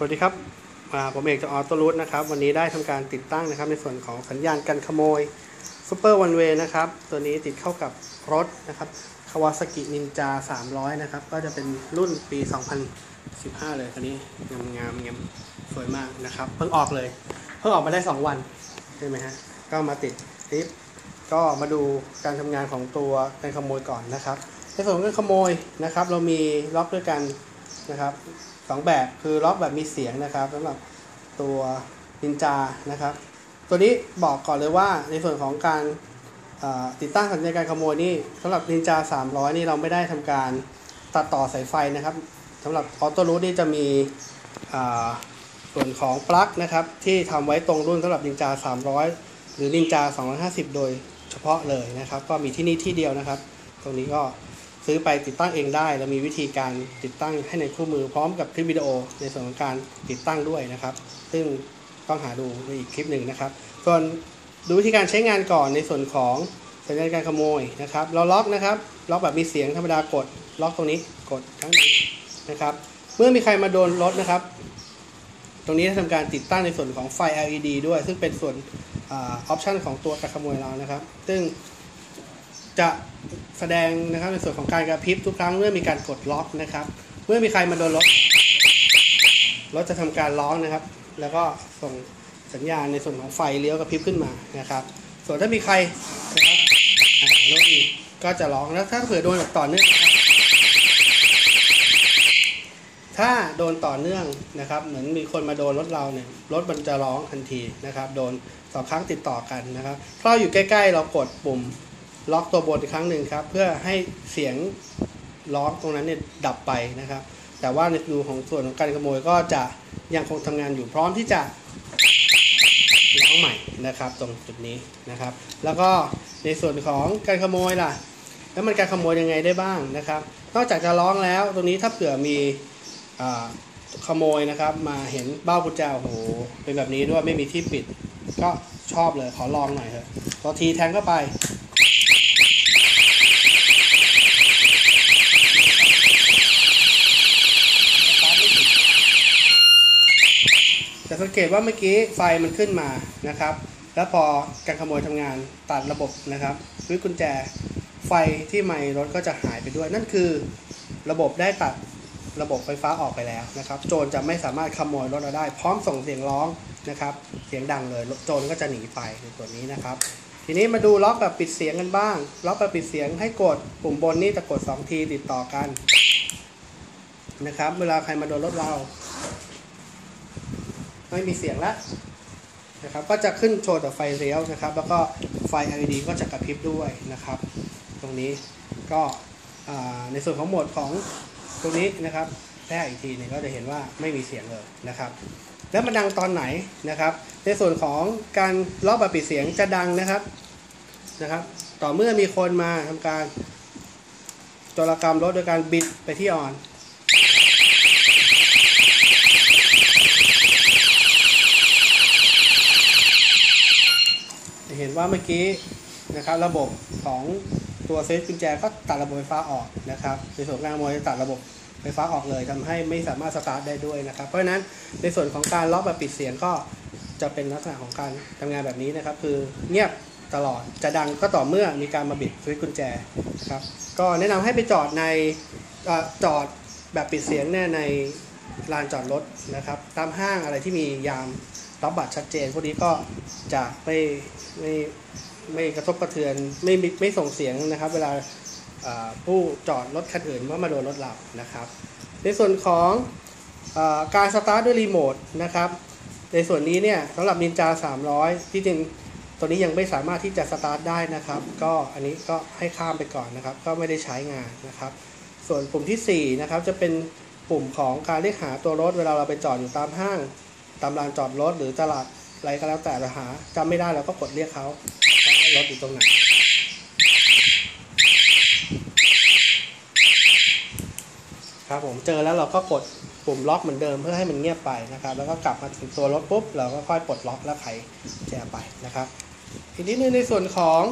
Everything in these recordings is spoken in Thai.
สวัสดีครับผมเอกจากออโต้รูทนะครับ วันนี้ได้ทำการติดตั้งนะครับ ในส่วนของสัญญาณกันขโมยซูเปอร์วันเวย์นะครับ ตัวนี้ติดเข้ากับรถนะครับคาวาซากินินจา 300 นะครับ ก็จะเป็นรุ่นปี 2015 เลยคันนี้งามงามงามสวยมากนะครับ เพิ่งออกเลย เพิ่งออกมาได้ 2 วันใช่ไหมฮะ ก็มาติดลิฟต์ก็มาดูการทำงานของตัวกันขโมยก่อนนะครับ ในส่วนของการขโมยนะครับ เรามีล็อกด้วยกันนะครับ สองแบบคือล็อกแบบมีเสียงนะครับสำหรับตัวนินจานะครับ ตัวนี้บอกก่อนเลยว่าในส่วนของการติดตั้งสัญญาการขโมยนี่สำหรับนินจา300 นี่เราไม่ได้ทำการตัดต่อสายไฟนะครับสำหรับออโต้รูทนี่จะมีส่วนของปลั๊กนะครับ ที่ทำไว้ตรงรุ่นสำหรับนินจา300 หรือนินจา250 โดยเฉพาะเลยนะครับ ก็มีที่นี่ที่เดียวนะครับ ตรงนี้ก็ ซื้อไปติดตั้งเองได้ แล้วมีวิธีการติดตั้งให้ในคู่มือพร้อมกับคลิปวิดีโอในส่วนของการติดตั้งด้วยนะครับ ซึ่งต้องหาดูในอีกคลิปหนึ่งนะครับ ส่วนดูวิธีการใช้งานก่อนในส่วนของสัญญาณการขโมยนะครับ เราล็อกนะครับ ล็อกแบบมีเสียงธรรมดากด ล็อกตรงนี้กดครั้งหนึงนะครับ เมื่อมีใครมาโดนรถนะครับ ตรงนี้ทำการติดตั้งในส่วนของไฟ LED ด้วย ซึ่งเป็นส่วนออปชันของตัวการขโมยเรานะครับ ซึ่ง จะแสดงนะครับในส่วนของการกระพริบทุกครั้งเมื่อมีการกดล็อกนะครับ เมื่อมีใครมาโดนรถรถจะทำการร้องนะครับ แล้วก็ส่งสัญญาณในส่วนของไฟเลี้ยวกระพริบขึ้นมานะครับ ส่วนถ้ามีใครนะครับรถอีกก็จะร้องแล้วถ้าเผื่อโดนแบบต่อเนื่องนะครับถ้าโดนต่อเนื่องนะครับ เหมือนมีคนมาโดนรถเราเนี่ยรถมันจะร้องทันทีนะครับ โดนสองครั้งติดต่อกันนะครับ ถ้าเราอยู่ใกล้ ๆ เรากดปุ่ม ล็อกตัวบนอีกครั้งหนึ่งครับ เพื่อให้เสียงร้องตรงนั้นเนี่ยดับไปนะครับ แต่ว่าในดูของส่วนของการขโมยก็จะยังคงทำงานอยู่พร้อมที่จะร้องใหม่นะครับ ตรงจุดนี้นะครับ แล้วก็ในส่วนของการขโมยล่ะ แล้วมันการขโมยยังไงได้บ้างนะครับ นอกจากจะร้องแล้วตรงนี้ถ้าเผื่อมีอขโมยนะครับ มาเห็นเบ้ากุญแจโอ้โหเป็นแบบนี้ด้วยไม่มีที่ปิด ก็ชอบเลยขอลองหน่อยเถอะพอทีแทงเข้าไป สตาร์ทไม่ติดจะ สังเกตว่าเมื่อกี้ไฟมันขึ้นมานะครับ แล้วพอการขโมยทำงานตัดระบบนะครับด้วยกุญแจไฟที่ไมค์รถก็จะหายไปด้วย นั่นคือระบบได้ตัดระบบไฟฟ้าออกไปแล้วนะครับ โจรจะไม่สามารถขโมยรถเราได้ พร้อมส่งเสียงร้องนะครับ เสียงดังเลยโจรก็จะหนีไปในส่วนนี้นะครับ ทีนี้มาดูล็อกแบบปิดเสียงกันบ้าง ล็อกแบบปิดเสียงให้กดปุ่มบนนี่จะกด 2 ทีติดต่อกันนะครับ เวลาใครมาโดนรถเรา ไม่มีเสียงแล้วนะครับก็จะขึ้นโชว์แต่ไฟเลี้ยวนะครับ แล้วก็ไฟ LED ก็จะกระพริบด้วยนะครับ ตรงนี้ก็ในส่วนของโหมดของตรงนี้นะครับแพ้อีกทีนึงก็จะเห็นว่าไม่มีเสียงเลยนะครับ แล้วมันดังตอนไหนนะครับ ในส่วนของการล็อกแบบปิดเสียงจะดังนะครับนะครับ ต่อเมื่อมีคนมาทำการโจรกรรมรถโดยการบิดไปที่ออน เห็นว่าเมื่อกี้นะครับระบบของตัวเซฟกุญแจก็ตัดระบบไฟฟ้าออกนะครับในส่วนของการขโมยจะตัดระบบไฟฟ้าออกเลยทำให้ไม่สามารถสตาร์ทได้ด้วยนะครับ เพราะฉะนั้นในส่วนของการล็อกแบบปิดเสียงก็จะเป็นลักษณะของการทำงานแบบนี้นะครับ คือเงียบตลอดจะดังก็ต่อเมื่อมีการมาบิดสวิตกุญแจครับก็แนะนำให้ไปจอดในอจอดแบบปิดเสียงเนี่ยในลานจอดรถนะครับ ตามห้างอะไรที่มียาม รับบัตรชัดเจน พวกนี้ก็จะไม่ไม่ไม่กระทบกระเทือนไม่ไม่ไม่ส่งเสียงนะครับ เวลาผู้จอดรถคันอื่นว่ามาโดนรถเรานะครับ ในส่วนของอการสตาร์ทด้วยรีโมทนะครับ ในส่วนนี้เนี่ยสำหรับ Ninja 300 ที่จริงตัวนี้ยังไม่สามารถที่จะสตาร์ทได้นะครับ ก็อันนี้ก็ให้ข้ามไปก่อนนะครับ ก็ไม่ได้ใช้งานนะครับ ส่วนปุ่มทีสี่4นะครับจะเป็นปุ่มของการเรียกหาตัวรถเวลาเราไปจอดอยู่ตามห้าง ตามลานจอดรถหรือตลาดอะไรก็แล้วแต่เราหาจำไม่ได้เราก็กดเรียกเขาว่าให้รถอยู่ตรงไหนครับผมเจอแล้วเราก็กดปุ่มล็อกเหมือนเดิมเพื่อให้มันเงียบไปนะครับ แล้วก็กลับมาถึงตัวรถปุ๊บเราก็ค่อยปลดล็อกแล้วไขแจไปนะครับ อีกนิดนึงในส่วนของ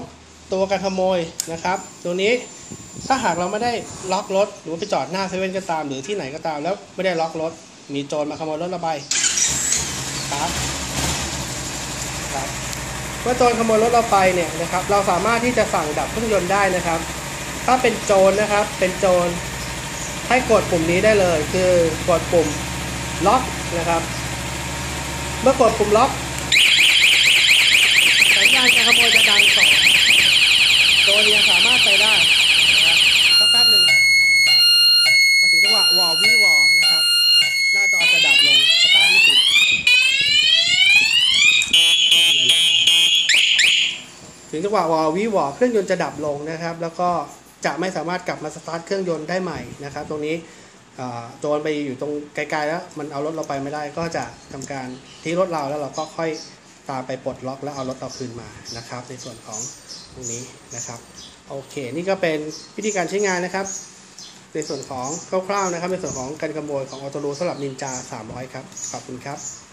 ตัวการขโมยนะครับ ตัวนี้ถ้าหากเราไม่ได้ล็อกรถหรือไปจอดหน้าเซเว่นก็ตาม หรือที่ไหนก็ตาม แล้วไม่ได้ล็อกรถมีโจรมาขโมยรถเราไปครับ ครับเมื่อโจรขโมยรถเราไปเนี่ยนะครับ เราสามารถที่จะสั่งดับเครื่องยนต์ได้นะครับ ถ้าเป็นโจรนะครับ เป็นโจรให้กดปุ่มนี้ได้เลย คือกดปุ่มล็อกนะครับ เมื่อกดปุ่มล็อกสัญญาณการขโมยจะดังสองโจรยังสามารถไปได้นะครับสักแป๊บหนึ่งพอถึงจังหวะวอลวิวอนะครับ หน้าจอจะดับลงสตาร์ทไม่ติด ถึงจังหวะวอวิวอเครื่องยนต์จะดับลงนะครับ แล้วก็จะไม่สามารถกลับมาสตาร์ทเครื่องยนต์ได้ใหม่นะครับ ตรงนี้อ่าโจรไปอยู่ตรงไกลๆแล้วมันเอารถเราไปไม่ได้ ก็จะทำการทิ้งรถเราแล้วเราก็ค่อยตามไปปลดล็อกแล้วเอารถเราคืนมานะครับ ในส่วนของตรงนี้นะครับโอเค นี่ก็เป็นวิธีการใช้งานนะครับ ในส่วนของคร่าวๆนะครับ ในส่วนของการขโมยของออโตรูสำหรับนินจา 300 ครับ ขอบคุณครับ